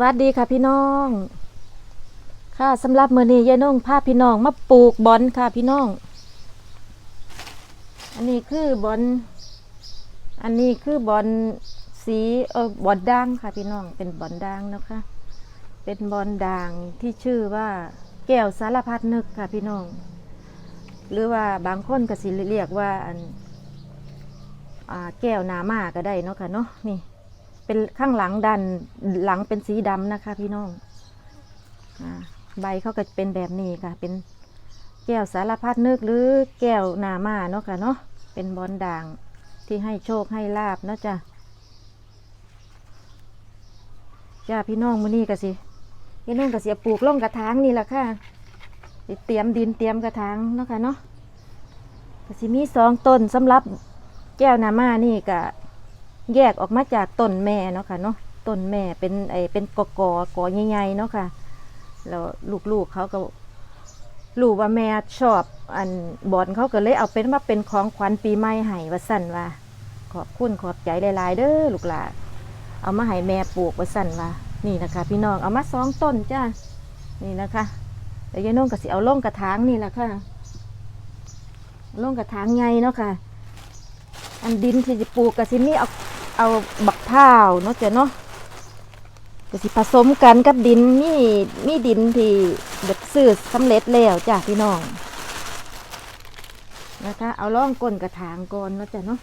วัสดีค่ะพี่น้อง ค่ะสำหรับมือนี้ยายน้องพาพี่น้องมาปลูกบอนค่ะพี่น้อง อันนี้คือบอนอันนี้คือบอนสีเออบอนด่างค่ะพี่น้องเป็นบอนด่างนะคะ เป็นบอนด่างที่ชื่อว่า แก้วสารพัดนึกค่ะพี่น้อง หรือว่าบางคนก็สิเรียกว่าอันอแก้วนามาก็ได้เนาะค่ะเนาะนี่ เป็นข้างหลังดันหลังเป็นสีดำนะคะ พี่น้องอใบเขาก็เป็นแบบนี้ค่ะ เป็นแก้วสารพัดนึกหรือแก้วนามาเนาะค่ะเนาะเป็นบอลด่างที่ให้โชคให้ลาบเนาะจ้ะจ้าพี่น้องมื้อนี้ก็สิพี่น้องก็สิเอาปลูกล่องกระถางนี่แหละค่ะเตรียมดินเตรียมกระถางเนาะค่ะเนาะก็สิมีสองต้นสำหรับแก้วนามานี่ก็ แยกออกมาจากต้นแม่เนาะค่ะเนาะต้นแม่เป็นไอเป็นกอกอกอใหญ่ๆเนาะค่ะแล้วลูกๆเขาก็รู้ว่าแม่ชอบอันบอนเขาก็เลยเอาเป็นมาเป็นของขวัญปีใหม่ให้ว่าสั่นว่า ขอบคุณขอบใจหลายๆเด้อลูกหลานเอามาให้แม่ปลูกว่าสั่นว่า นี่นะคะ พี่น้องเอามาสองต้นจ้านี่นะคะเดี๋ยวยายน้องก็สิเอาล่งกระถางนี่แหละค่ะล่งกระถางใหญ่เนาะค่ะ อันดินที่จะปลูกก็สิมีเอา เอาบักพร้าวเนาะจ้ะเนาะก็สิผสมกันกับดินมีมีดินที่แบบซื้อสำเร็จแล้วจ้ะพี่น้องนะคะเอาล่องก้นกระถางก่อนเนาะจ้ะเนาะ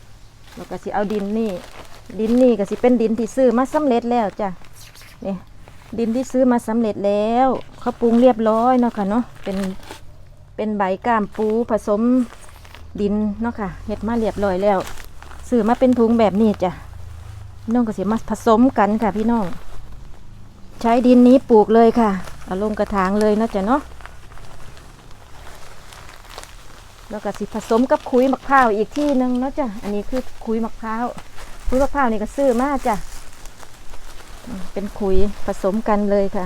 แล้วก็สิเอาดินนี่ ดินนี่ก็สิเป็นดินที่ซื้อมาสำเร็จแล้วจ้ะนี่ดินที่ซื้อมาสำเร็จแล้วเขาปรุงเรียบร้อยเนาะค่ะเนาะเป็นเป็นใบก้ามปูผสมดินเนาะค่ะเฮ็ดมาเรียบร้อยแล้วซื้อมาเป็นถุงแบบนี้จ้ะ พี่น้องก็สิมาผสมกันค่ะพี่น้อง ใช้ดินนี้ปลูกเลยค่ะเอาลงกระถางเลยนาะจ๊ะเนาะแล้วก็สิผสมกับคุยมะพร้าวอีกที่หนึ่งเนาะจ้ะอันนี้คือคุยมะพร้าวคุยมะพร้าวนี่ก็ซื้อมาจ้ะเป็นคุยผสมกันเลยค่ะ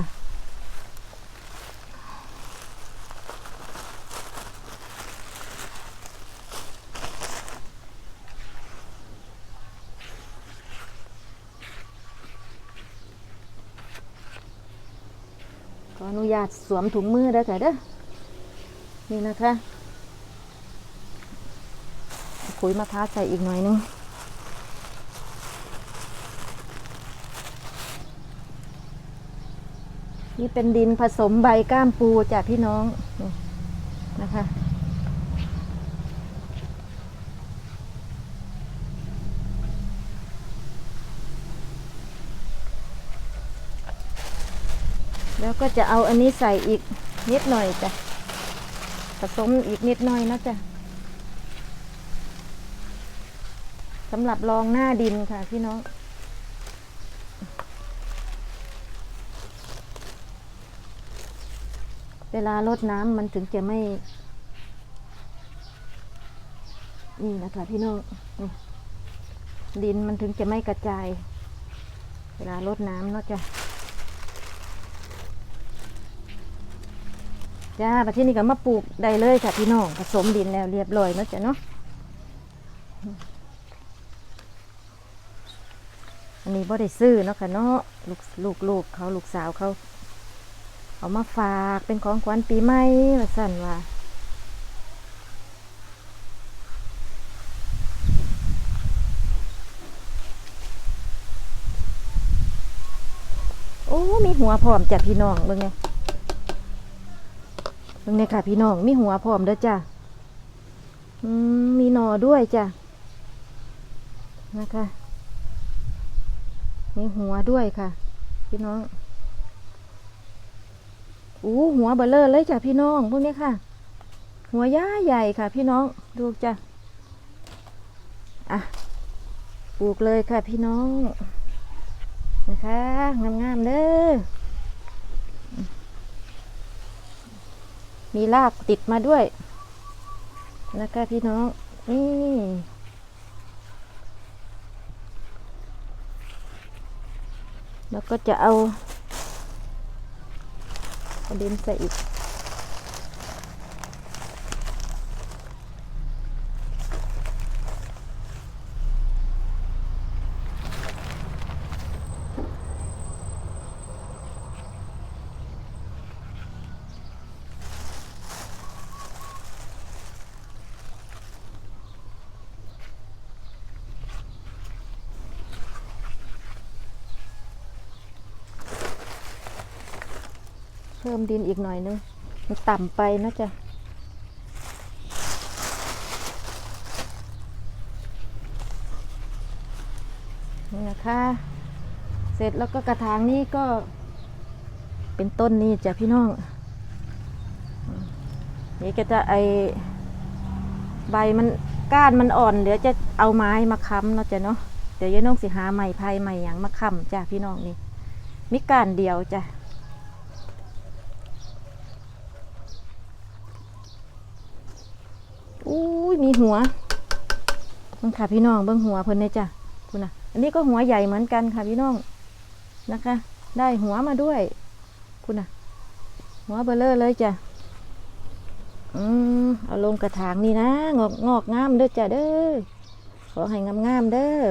ขออนุญาตสวมถุงมือได้อค่ะเด้อนี่นะคะขุยมะพร้าวใส่อีกหน่อยนึงนี่เป็นดินผสมใบก้ามปูจากพี่น้องนี่นะคะ แล้วก็จะเอาอันนี้ใส่อีกนิดหน่อยจ้ะ ผสมอีกนิดหน่อยนะจ้ะสำหรับรองหน้าดินค่ะพี่น้อง เวลารดน้ำมันถึงจะไม่ นี่นะคะพี่น้อง ดินมันถึงจะไม่กระจาย เวลารดน้ำเนาะจ้ะ จ้าประเทศนี้ก็มาปลูกได้เลยค่ะพี่น้องผสมดินแล้วเรียบร้อยนะจ้ะเนาะอันนี้บ่ได้ซื้อเนาะค่ะเนาะลูกลูกลูกเขาลูกสาวเขาเอามาฝากเป็นของขวัญปีใหม่ว่าสั่นว่าโอ้มีหัวพร้อมจ้ะพี่น้องเบิ่งไง ตรงนี้ค่ะพี่น้องมีหัวพร้อมเด้อจ้ะอืมมีหนอด้วยจ้ะนะคะมีหัวด้วยค่ะ พี่น้องอู้หัวเบลเลอร์เลยจ้ะพี่น้องพวกนี้ค่ะ หัวย่าใหญ่ค่ะ พี่น้องดูจ้ะอะปลูกเลยค่ะพี่น้องนะคะงามๆเด้อ มีรากติดมาด้วย นะคะพี่น้อง นี่แล้วก็จะเอาเดินใส่อีก เพิ่มดินอีกหน่อยนึงมันต่ำไปนะจ๊ะนี่นะคะ เสร็จแล้วก็กระถางนี้ก็เป็นต้นนี้จ้ะพี่น้อง นี่ก็จะไอใบมันก้านมันอ่อนเดี๋ยวจะเอาไม้มาค้ำเนาะจ้ะเนาะเดี๋ยวยายน้องสิหาไม้ไผ่ไม้หยังมาค้ำจ้ะพี่น้องนี่มีก้านเดียวจ้ะอุ้ย มีหัวเบิ่งค่ะพี่น้องเบิ่งหัวเพิ่นเนี่ยจ้ะคุณน่ะอันนี้ก็หัวใหญ่เหมือนกันค่ะพี่น้องนะคะ ได้หัวมาด้วย คุณน่ะหัวเบลเลอร์เลยจ้ะอืมเอาลงกระถางนี่นะ งอกงอกงามเด้อจ้ะเด้อขอให้งามงามเด้อ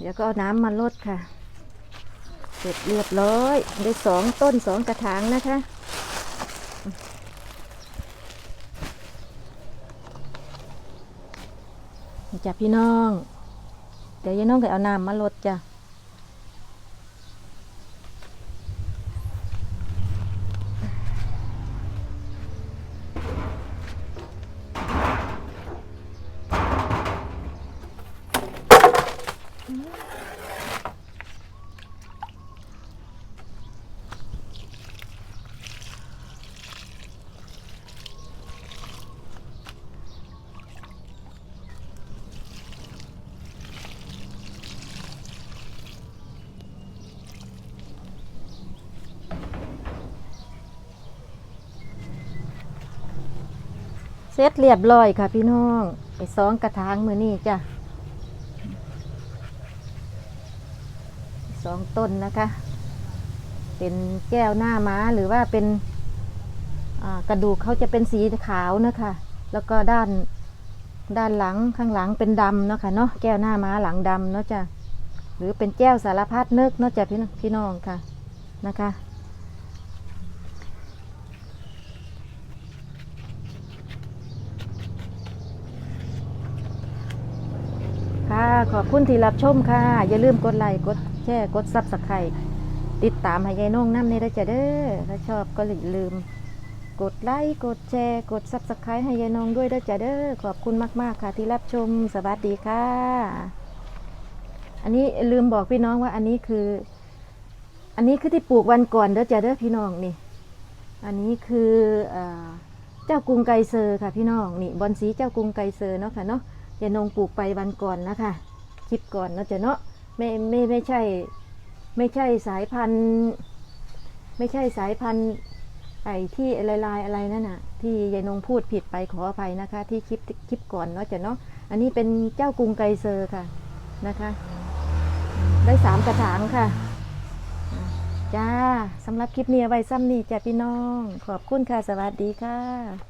เดี๋ยวก็เอาน้ำมาลดค่ะ เสร็จเรียบร้อย ได้สองต้นสองกระถางนะคะ จ้ะพี่น้อง เดี๋ยวยายน้องก็เอาน้ำมาลดจ้ะ ร็จเรียบร้อยค่ะพี่น้องไปสองกระถางมือนี่จ้ะสองต้นนะคะ เป็นแก้วหน้าม้าหรือว่าเป็นกระดูกเขาจะเป็นสีขาวนะคะ แล้วก็ด้านด้านหลังข้างหลังเป็นดำเนาะค่ะเนาะแก้วหน้าม้าหลังดำเนาะจ้ะหรือเป็นแก้วสารพัดนึกเนาะจ้ะพี่น้องพี่น้องค่ะนะคะ ค่ะ ขอบคุณที่รับชมค่ะ อย่าลืมกดไลค์กดแชร์กดซับสไครต์ติดตามให้ยายน้องน้ำในได้จ้ะเด้อถ้าชอบก็อย่าลืม กดไลค์กดแชร์ กดซับสไครต์ให้ยายน้องด้วยเด้จ้ะเด้อขอบคุณมาก ๆ ค่ะ ที่รับชมสวัสดีค่ะ อันนี้ลืมบอกพี่น้องว่าอันนี้คือ อันนี้คือที่ปลูกวันก่อนเด้อจ้ะเด้อพี่น้องนี่ อันนี้คือเอ่อเจ้ากรุงไกเซอร์ค่ะพี่น้องนี่บอนสีเจ้ากรุงไกเซอร์เนาะค่ะเนาะ ยายนงปลูกไปวันก่อนนะคะคลิปก่อนนะจ้ะเนาะไม่ไม่ไม่ใช่ ไม่ใช่สายพันธุ์ ไม่ใช่สายพันธุ์ไอ้ที่ลายลายอะไรนั่นน่ะ ที่ยายนงพูดผิดไปขออภัยนะคะ ที่คลิปคลิปก่อนเนาะจ้ะเนาะอันนี้เป็นเจ้ากรุงไกเซอร์ค่ะนะคะ ได้สามกระถางค่ะจ้าสำหรับคลิปนี้ไว้ซ้ำนี่จ้ะพี่น้อง ขอบคุณค่ะ สวัสดีค่ะ